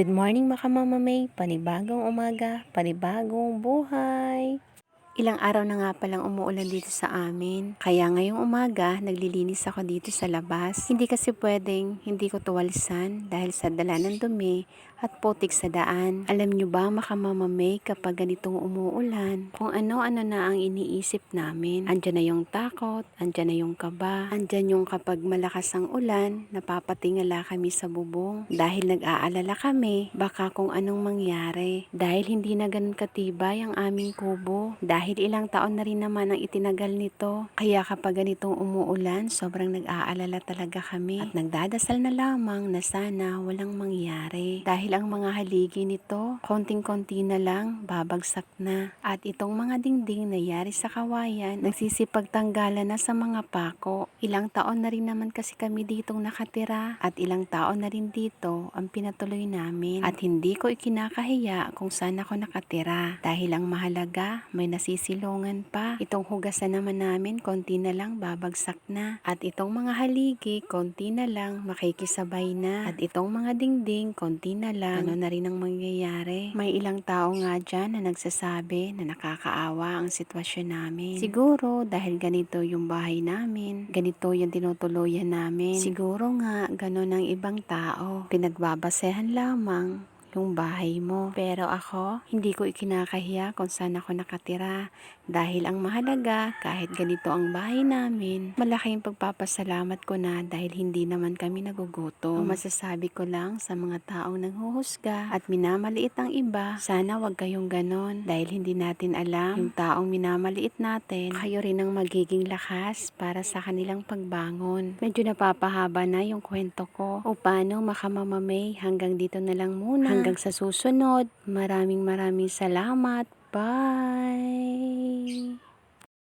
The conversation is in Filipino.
Good morning mga kamamamay, panibagong umaga, panibagong buhay. Ilang araw na nga palang umuulan dito sa amin. Kaya ngayong umaga, naglilinis ako dito sa labas. Hindi kasi pwedeng hindi ko tuwalisan dahil sa dala ng dumi at putik sa daan. Alam nyo ba makamamamay kapag ganitong umuulan, kung ano-ano na ang iniisip namin. Andyan na yung takot, andyan na yung kaba, andyan yung kapag malakas ang ulan, napapatingala kami sa bubong. Dahil nag-aalala kami, baka kung anong mangyari. Dahil hindi na ganun katibay ang aming kubo. Dahil ilang taon na rin naman ang itinagal nito. Kaya kapag ganitong umuulan, sobrang nag-aalala talaga kami. At nagdadasal na lamang na sana walang mangyari. Dahil ang mga haligi nito, konting-konti na lang, babagsak na. At itong mga dingding na yari sa kawayan, nagsisipagtanggalan na sa mga pako. Ilang taon na rin naman kasi kami ditong nakatira. At ilang taon na rin dito ang pinatuloy namin. At hindi ko ikinakahiya kung saan ako nakatira. Dahil ang mahalaga, may nasisilungan pa. Itong hugasan naman namin, konti na lang, babagsak na. At itong mga haligi, konti na lang, makikisabay na. At itong mga dingding, konti na lang, ano na rin ang mangyayari. May ilang tao nga dyan na nagsasabi na nakakaawa ang sitwasyon namin. Siguro dahil ganito yung bahay namin, ganito yung tinutuluyan namin. Siguro nga ganon ang ibang tao. Pinagbabasehan lamang yung bahay mo. Pero ako, hindi ko ikinakahiya kung saan ako nakatira. Dahil ang mahalaga, kahit ganito ang bahay namin, malaking pagpapasalamat ko na dahil hindi naman kami nagugutom. Ang masasabi ko lang sa mga taong nanghuhusga at minamaliit ang iba, sana wag kayong ganon. Dahil hindi natin alam, yung taong minamaliit natin, kayo rin ang magiging lakas para sa kanilang pagbangon. Medyo napapahaba na yung kwento ko. O paano makamamamay, hanggang dito na lang muna. Hanggang sa susunod, maraming maraming salamat. Bye!